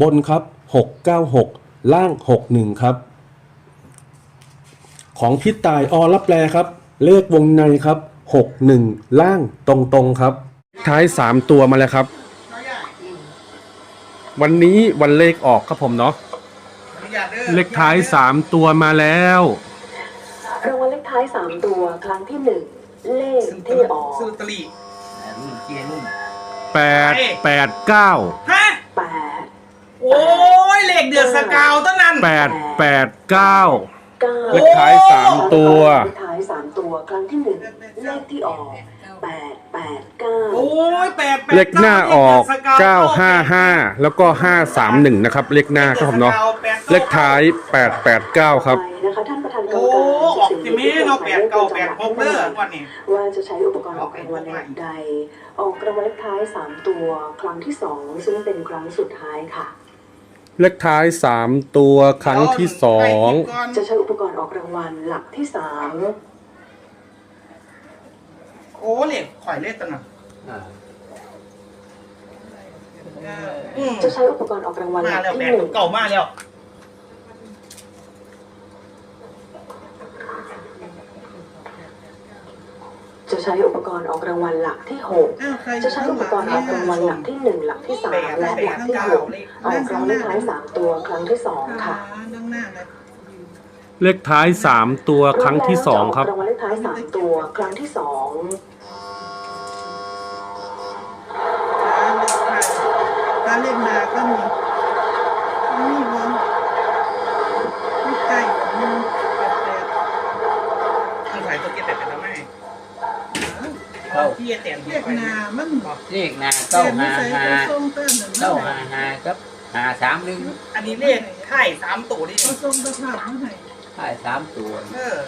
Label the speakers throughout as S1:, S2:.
S1: บนครับ 696 ล่าง 61 ครับ ของพี่ตายอรับแปลครับ เลขวงในครับ 61 ล่างตรงๆครับ ท้าย 3 ตัวมาแล้วครับ วันนี้วันเลขออกครับผมเนาะเลขท้าย 3 ตัวมาแล้ว
S2: รางวัลเลขท้ายสามตัวครั้งที่หนึ่งเลขที่ออก
S3: ซื้อลอตเตอรี่
S4: รุ่นเกียร์รุ่น
S1: 8
S3: ยเลขเดือดสกาวตั้งนั้น
S1: 8 8 9
S2: เก้า
S1: เลขท้าย3ตัว
S2: เลขท้ายสามตัวครั้งที่หนึ่งเลขที่ออกแปดแปดเก้า
S3: โอ้ยแปดแปด
S1: เลขหน้าออก
S3: เลขเดืดสว
S1: 955 แล้วก็ 531 นะครับ เลขหน้าครับผมเนาะเลขท้าย 889 ครับ
S2: ไปนะคะท่านประธานกรร
S3: โอ้
S2: มการ
S3: ออกจิเม่เนาะแปดเก้าแปดหกเด้อวันนี้
S2: ว่าจะใช้อุปกรณ์ออกรางวัลในใด ออกรางวัลเลขท้ายสามตัว ครั้งที่สองซึ่งเป็นครั้งสุดท้ายค่ะ
S1: เลขท้าย 3 ตัวครั้งที่
S2: จะใช้อุปกรณ์ออกรางวัลหลักที่สาม
S3: โอ้เลขข่อยเลขตั้งนั้น
S4: อ่า
S3: อืม
S2: จะใช้อุปกรณ์ออกรางวัลห
S3: มา
S2: ลัก
S3: แล้ว
S2: ที่
S3: แป
S2: ห
S3: ด
S2: นึ่ง
S3: เก่ามาแล้ว
S2: ใช้อุปกรณ์ออกรางวัลหลักที่หกจะใช้อุปกรณ์ออกรางวัลหลักที่หนึ่งหลักที่สามและหลักที่หกออกรางวัลเลขท้ายสามตัวครั้งที่สองค่ะ
S1: 2เลขท้าย 3 ตัวครั้งที่ 2 ครับ
S2: รางวัลเลขท้ายสามตัวครั้งที่สอง
S5: การเล่นนาก็มีนี่วะ
S3: ไม่
S4: เก้า
S3: พี่แตน
S5: เรียกนามัน
S4: เลขหนาเก้าห้า
S5: ใส่
S4: ห้า
S5: ส่งเต้นหนึ่ง
S4: เก้าห้าห้ากับห้าสามหนึ่ง
S3: อันนี้เลขไข่สามตัวนี่
S5: เขาส่งตะภาพมาให้
S4: ท้ายสามตัว
S3: เออ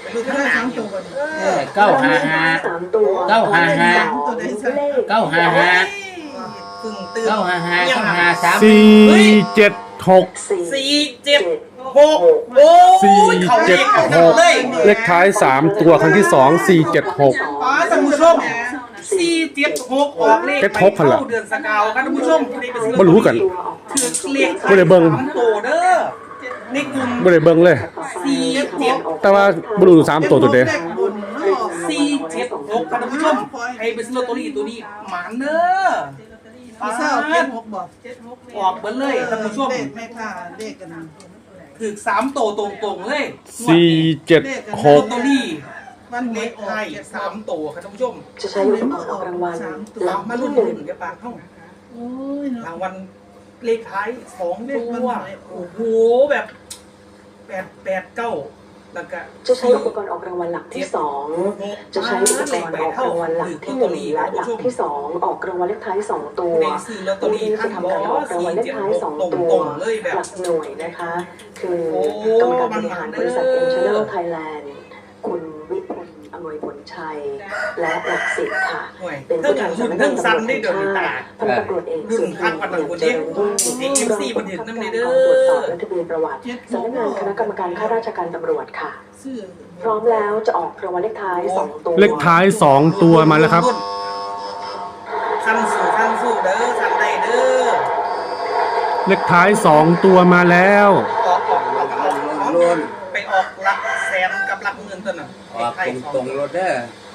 S3: ไปดู
S5: จะ
S3: ข้าง
S5: ได้
S3: หน้า
S5: สาม
S3: อ
S5: ตั
S3: ยู่
S5: วก่อน
S3: เอ
S4: เอ
S3: อ
S4: อเก้าห้าห้า
S2: สามตัว
S4: เก้าห้าห้า
S2: เลข
S4: เก้าห้าห้า
S3: เพึ่งตื่น
S4: เก้าห้าห้าเก้าห้าสาม
S1: 4 7 6
S2: สี่
S3: สี่เจ็ด หกโอ้
S1: สี่
S3: ยเขา
S1: เจ็
S3: เรี
S1: ด
S3: ยกกัน
S1: หก
S3: เลย
S1: เลขท้าย3ตัวครั้งที่2 4 7 6
S3: อ๋อท่านผู้ชมสี่เจ็ดหกออกเลข
S1: เจ็ดหกพันละ
S3: เข้าเดือนสกาวครับท่านผู้ชมผู้ใดไปซื้อ
S1: บ่รู้กัน
S3: ถือเลข
S1: บ่ได้เบิ่ง
S3: สามตัวเด้อในกลุ่ม
S1: บ่ได้เบิ่งเลย
S3: สี่เจ็ด
S1: แต่ว่าบ่รู้3ตัวตัวเด้
S5: เลขบุญเนาะ
S3: สี่เจ็ดหกครับท่านผู้ชมให้ไปซื้อลอตเตอรี่ตัวนี้หมานเด้อ
S5: พี่เศร้าเจ็ดหกบอก
S3: ออกเบิ้เลยท่านผู้ชม
S5: เลขแม่ค้าเลขกัน
S3: ถือสามตัวตรงๆเลย
S1: 4 7
S3: ลอตเตอ
S1: 6
S3: รี่
S5: วัน
S3: เล
S5: เล็
S3: ข
S5: กออก
S3: ไทย
S5: เจ็ด
S3: สามตัวครับท่านผู้ชม
S2: จะใช้อุปกรณ์ออกรางวัลห
S3: ห
S2: ลั
S3: ลั
S2: ก
S3: งมา
S2: ที่
S3: รุ่น
S2: หนึ่ง
S3: รุ่นเดี๋ยวปากเข้า
S5: โอ้ยเนาะ
S3: รางวัลเลขท้ายสอง
S5: เล
S3: ตั
S5: ขวัน
S3: ว
S5: ไหน
S3: โอ้โหแบบแปดแปดเก้าแล้วก็
S2: จะใช้อุปกรณ์ออกรางวัลหลักที่สอง
S3: หก
S2: จะใช้อุปกรณ์ออกรางวัลหลักที่หนึ่งและหลักที่สองออกรางวัลเลขท้ายสองตัว
S3: ในซื้อลอตเตอ
S2: ผู้
S3: รี่
S2: ที่
S3: ท่า
S2: จะ
S3: นบ
S2: ทำ
S3: อก
S2: การออก
S3: ว่ารา
S2: งวัล
S3: สี่
S2: เลข
S3: เจ็ด
S2: ท้าย
S3: หก
S2: สอง
S3: ตรง
S2: ตั
S3: ต
S2: ว
S3: รงๆเลยแบบ
S2: หลักหน่วยนะคะ คือ
S3: โอ้
S2: กรรมการบริหารบริษัท
S3: มั
S2: เอ็
S3: น
S2: ม
S3: มัน
S2: ชาแนลไทยแลนด์คุณวิพล อำนวยผลชัย และหลักสิทธิ์ค่ะ
S3: หน่วย
S2: เป็น
S3: เท่า
S2: ผู้
S3: กั
S2: กานร
S3: รุ่น
S2: สำนัก
S3: เท่างา
S2: นตำร
S3: สั้น
S2: วจ
S3: ได้
S2: แห่ง
S3: เดี๋ยวนี้ตา
S2: ชาติพันตำรวจเอก
S3: รุ่
S2: สุ
S3: น
S2: ธี
S3: พักวันนั้นคนเดียว
S2: เจริญรุ่ง
S3: เด็ก MC บันทึกน้ำในเด้อ
S2: ตรวจสอบและทะเบียนประวัติสำนักงานคณะกรรมการข้าราชการตำรวจค่ะ
S5: ชื่อ
S2: พร้อมแล้วจะออกรางวัลเลขท้ายสองตัว
S1: เลขท้าย2ตัวมาแล้วครับ
S3: ขั้นสู่ขั้นสู่เด้อขั้นใดเด้อ
S1: เลขท้าย2ตัวมาแล้ว
S3: ออกออกออกออกออก
S4: ล้น
S3: ไปออกหลักแส นกับหลักหมื่นตัวน่ะ
S4: ออกตรงตรงๆรถเด้อ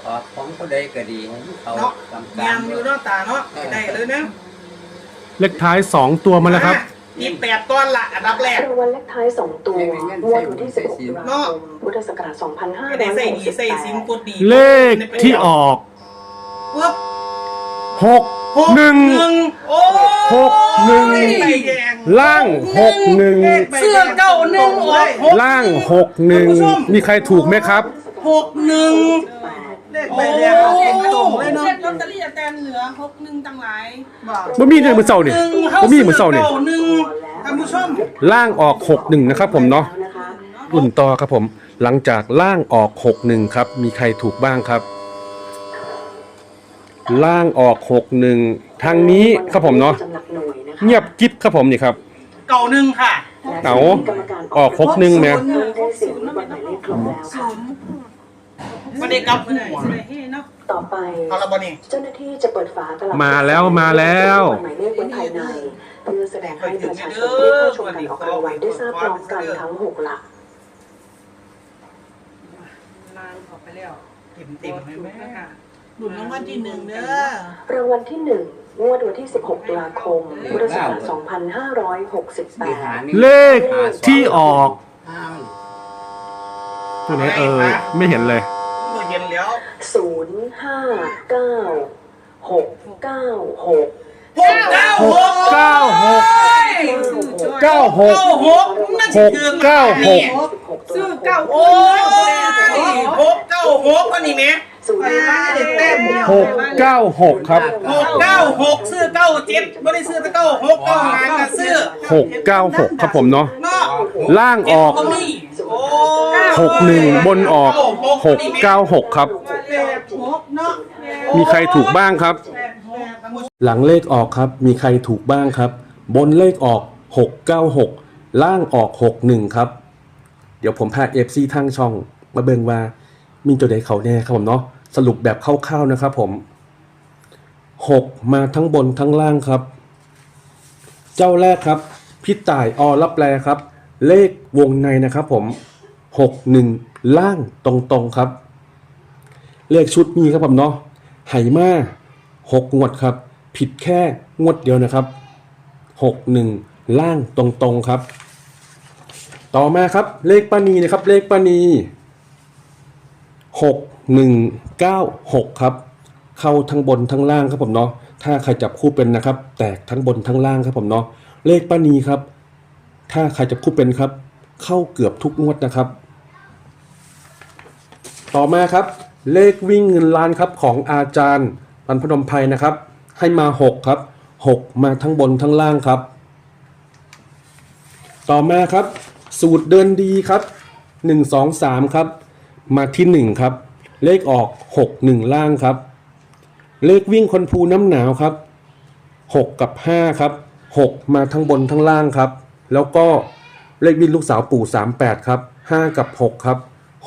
S4: ออกของเขาได้ก็ดีให้เขา
S3: เนาะ
S4: กำ
S3: ยั
S4: กาง
S3: อยู่เนาะตาเนาะไปได้เลยนะ
S1: เลขท้าย2ตัวมาแล้วครับ
S3: ยี่แปดต้นละอันดับแรก
S2: รางวัลเลขท้ายสองตัวงวดวันที่16ตุลาคมพุทธศักราช
S3: ไม่ได้ใส่ดีใส่ซิมก
S2: 2568
S3: ดดี
S1: เลขที่ออก
S3: ปึ๊บ
S1: 6
S3: หกหนึ่ง
S1: 1
S3: โอ้
S1: หกหนึ่ง
S3: ใบแดง
S1: ล่าง
S3: เสื้อเก้าหนึ่งออกหก
S1: 61ล่าง61มีใครถูกไหมครับ
S3: หกหนึ่ง
S5: เลขใบแดงออกเองตรงเลยเนาะ
S6: เล่นลอตเตอรี่อาจารย์เหลือหกหนึ่งตั้งหลาย
S5: บอก
S1: บ่มีเดือนมือเสาร์นี่
S3: หนึ่ง
S1: บ่มีมือเสาร์นี่
S3: เก้าหนึ่งท่านผู้ชม
S1: ล่างออก61นะครับผมเนาะรุ่นต่อครับผม หลังจากล่างออก61ครับ มีใครถูกบ้างครับ ล่างออก61ทางนี้ครับผมเนาะเงียบกิ๊บครับผมนี่ครับ
S3: เก้าหนึ่งค่ะ
S1: เอาออกหกหนึ่งเนี่ย
S3: ไม่ได้กลับหัว
S2: ต่อไป
S3: เอาละบ่นี่
S2: เจ้าหน้าที่จะเปิดฝาตลับ
S1: มาแล้วมาแล้ว
S2: หมายเลขบนภายในเพื่อแสดงให้ประชาชนที่เข้าชมการออกรางวัลได้ทราบพร้อมกันทั้งหกหลัก
S6: ลางออกไปแล้ว
S3: เต็มเต็มๆเลยแม่
S6: ค่ะ
S5: หลุดรางวัลที่หนึ่งเด้อ
S2: รางวัลที่หนึ่งงวดวันที่ 16 ตุลาคม พุทธศักราช
S4: มีหา
S2: 2568
S4: นี่
S1: เลขที่ออก
S4: อ้าว
S1: ตัวไหนเอ่ยไม่เห็นเลย
S3: เมื่อเย็นแล้ว
S2: ศูนย์ห้าเก้าหกเก้าหก
S3: หกเก้าหก
S1: เก้าหกเก้าหก
S3: เก้าหกนั่น
S1: ห
S3: สิ
S1: ก
S3: คือ
S1: เก้าหก
S6: ซื้อเก้า
S3: โอ้ยหกเก้าหกวันนี้แม่
S2: ศูนย์
S5: ไปบ้านเด็กแต้มเดียว
S1: หกเก้าหกครับ
S3: หกเก้าหกซื้อเก้าเจ็ดไม่ได้ซื้อแต่เก้าหกเก้าหางก็ซื้อ
S1: หกเก้าหกครับผมเนาะ
S3: เนาะ
S1: ล่างออก
S3: เจ็ดมีโอ้
S1: หกหนึ่งบนออกหกเก้าหกครับ
S5: แปดหกเนาะ
S1: มีใครถูกบ้างครับ
S5: แปดหก
S1: หลังเลขออกครับ มีใครถูกบ้างครับ บนเลขออก 696 ล่างออก 61 ครับ เดี๋ยวผมพา FC ทางช่อง มาเบิ่งว่า มีตัวใดเขาแน่ครับผมเนาะสรุปแบบคร่าวๆนะครับผม6มาทั้งบนทั้งล่างครับ เจ้าแรกครับ พี่ต่ายอรับแปลครับ เลขวงในนะครับผม61ล่างตรงๆครับ เลขชุดมีครับผมเนาะไหมาหกงวดครับ ผิดแค่งวดเดียวนะครับหกหนึ่งล่างตรงๆครับ ต่อมาครับเลขปานีนะครับ เลขปานี หกหนึ่งเก้าหกครับ เข้าทั้งบนทั้งล่างครับผมเนาะถ้าใครจับคู่เป็นนะครับ แตกทั้งบนทั้งล่างครับผมเนาะเลขป้านีครับ ถ้าใครจับคู่เป็นครับ เข้าเกือบทุกงวดนะครับ ต่อมาครับ เลขวิ่งเงินล้านครับของอาจารย์ปันพนมไพรนะครับ ให้มา 6 ครับ 6 มาทั้งบนทั้งล่างครับ ต่อมาครับ สูตรเดินดีครับ 1 2 3 ครับ มาที่ 1 ครับ เลขออก 6 1 ล่างครับ เลขวิ่งคนภูน้ำหนาวครับ 6 กับ 5 ครับ 6 มาทั้งบนทั้งล่างครับ แล้วก็เลขวิ่งลูกสาวปู่ 38 ครับ 5 กับ 6 ครับ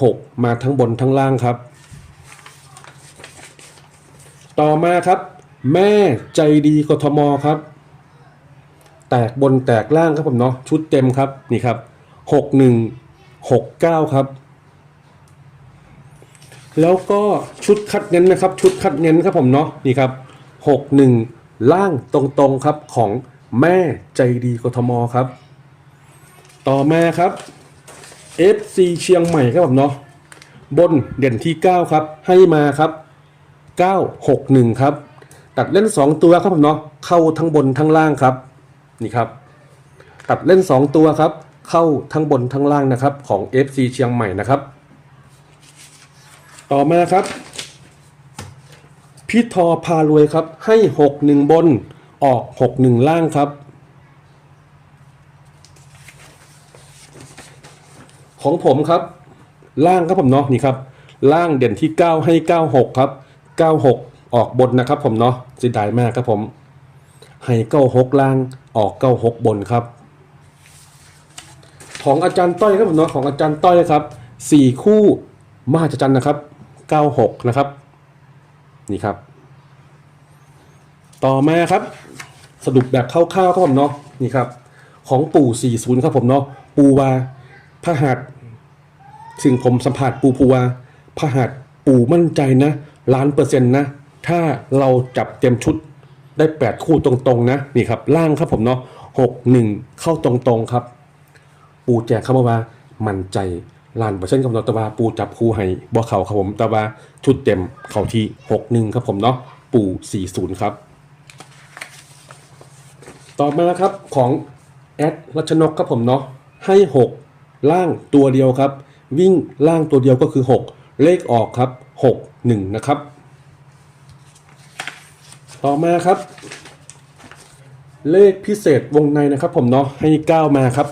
S1: 6 มาทั้งบนทั้งล่างครับ ต่อมาครับ แม่ใจดีกทมครับ แตกบนแตกล่างครับผมเนาะชุดเต็มครับนี่ครับ 6 1 6 9 ครับ แล้วก็ชุดคัดเน้นนะครับ ชุดคัดเน้นครับผมเนาะนี่ครับ 6 1 ล่างตรงๆครับของแม่ใจดีกทมครับ ต่อมาครับ FC เชียงใหม่ครับผมเนาะบนเด่นที่ 9 ครับ ให้มาครับ 961 ครับ ตัดเล่น 2 ตัวครับผมเนาะเข้าทั้งบนทั้งล่างครับนี่ครับ ตัดเล่น 2 ตัวครับ เข้าทั้งบนทั้งล่างนะครับของ FC เชียงใหม่นะครับ ต่อมาครับ พี่ทอพารวยครับ ให้61บนออก61ล่างครับ ของผมครับ ล่างครับผมเนาะนี่ครับ ล่างเด่นที่9ให้96ครับ96ออกบนนะครับผมเนาะเสียดายมากครับผม ให้96ล่างออก96บนครับ ของอาจารย์ต้อยครับผมเนาะของอาจารย์ต้อยครับ4คู่มหัศจรรย์นะครับ 96 นะครับ นี่ครับ ต่อมาครับ สรุปแบบคร่าวๆครับผมเนาะนี่ครับ ของปู่ 40 ครับผมเนาะปูวาพระหัตสิ่งผมสัมผัสปูพัวาพหัสปูมั่นใจนะล้านเปอร์เซ็นต์นะ ถ้าเราจับเต็มชุดได้8คู่ตรงๆนะนี่ครับล่างครับผมเนาะหกหนึ่งเข้าตรงๆครับ ปูแจกเข้ามาว่า มั่นใจ ล้านเปอร์เซ็นต์กับเราแตว่าปูจับคู่ให้บ่เข่าครับผมแต่ว่าชุดเต็มเข้าที่หกหนึ่งครับผมเนาะปูสี่ศูนย์ครับ ต่อมาครับของแอดรัชนกครับผมเนาะให้6ล่างตัวเดียวครับ วิ่งล่างตัวเดียวก็คือ6เลขออกครับ6 1นะครับ ต่อมาครับ เลขพิเศษวงในนะครับผมเนาะให้ 9 มาครับ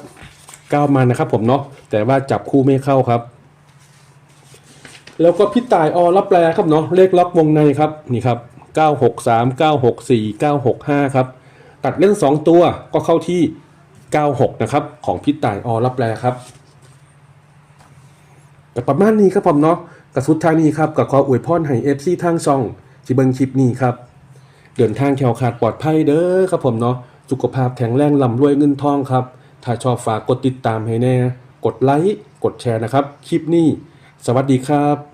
S1: 9มานะครับผมเนาะแต่ว่าจับคู่ไม่เข้าครับ แล้วก็พี่ต่ายอรับแปลครับเนาะเลขล็อกวงในครับนี่ครับ 963 964 965 ครับ ตัดเล่น 2 ตัวก็เข้าที่ 96 นะครับ ของพี่ต่ายอรับแปลครับแต่ประมาณนี้ครับผมเนาะกับสุดท้ายนี้ครับกับขออวยพรให้เอฟซีทางช่องที่เบิงคลิปนี้ครับเดินทางแขวขาดปลอดภัยเด้อครับผมเนาะสุขภาพแข็งแรงลำรวยเงินทองครับ ถ้าชอบฝากกดติดตามให้แน่ กดไลค์ กดแชร์นะครับ คลิปนี้ สวัสดีครับ